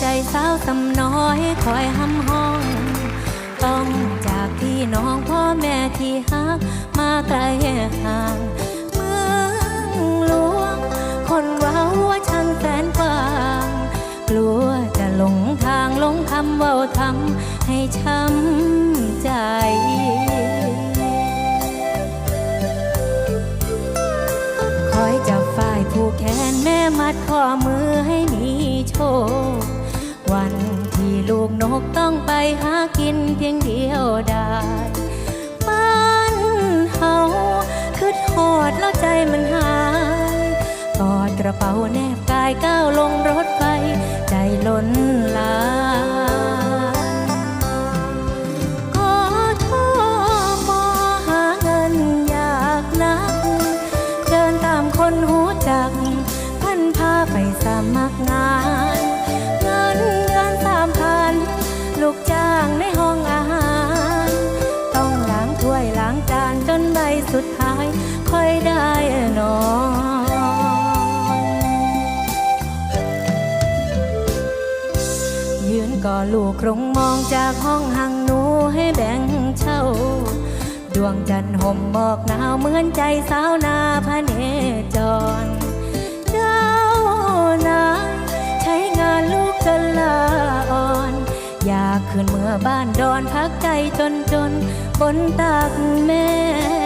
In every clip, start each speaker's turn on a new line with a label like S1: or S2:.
S1: ใจสาวสำน้อยคอยห้ำห้อง ต้องจากพี่น้องพ่อแม่ที่ฮักมาไกลห่างเมืองหลวง คนว้าว่าช่างแสนกว้าง กลัวจะหลงทางหลงคำเว่าทำให้ช้ำใจคอยจับฝ่ายผู้แขนแม่มัดข้อมือให้มีโชค กนกต้องไปหากินเพียงเดียวได้บ้านเฮาคือหอดแล้วใจมันหายกอดกระเป๋าแนบกายก้าวลงรถไฟใจล้นลามขอโทษมอหาเงินอยากนักเดินตามคนหูจักพันพาไปสมัครงาน กจ้างในห้องอาหาร ต้องล้างถ้วยล้างจานจนใบสุดท้าย ค่อยได้นอนยืนก่อลูกครงมองจากห้องหังหนูให้แบ่งเช่า ดวงจันทร์ห่มหมอกหนาวเหมือนใจสาวนาพระเนจร ดอนพักใจจนจนบนตักแม่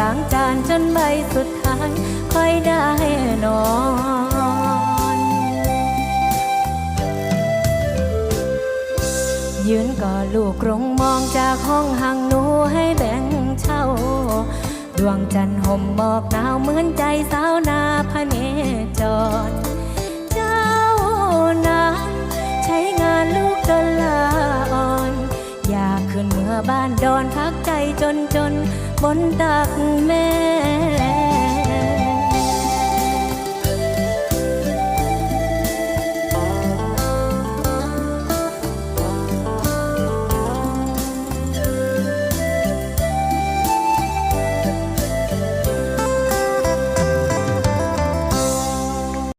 S1: ล้างจานจนใบสุดท้าย ค่อยได้นอนยืนก่อลูกกรงมองจากห้องหังหนูให้แบ่งเช่า ดวงจันทร์ห่มหมอกหนาวเหมือนใจสาวนาพระเนจร นจนบนตักแม่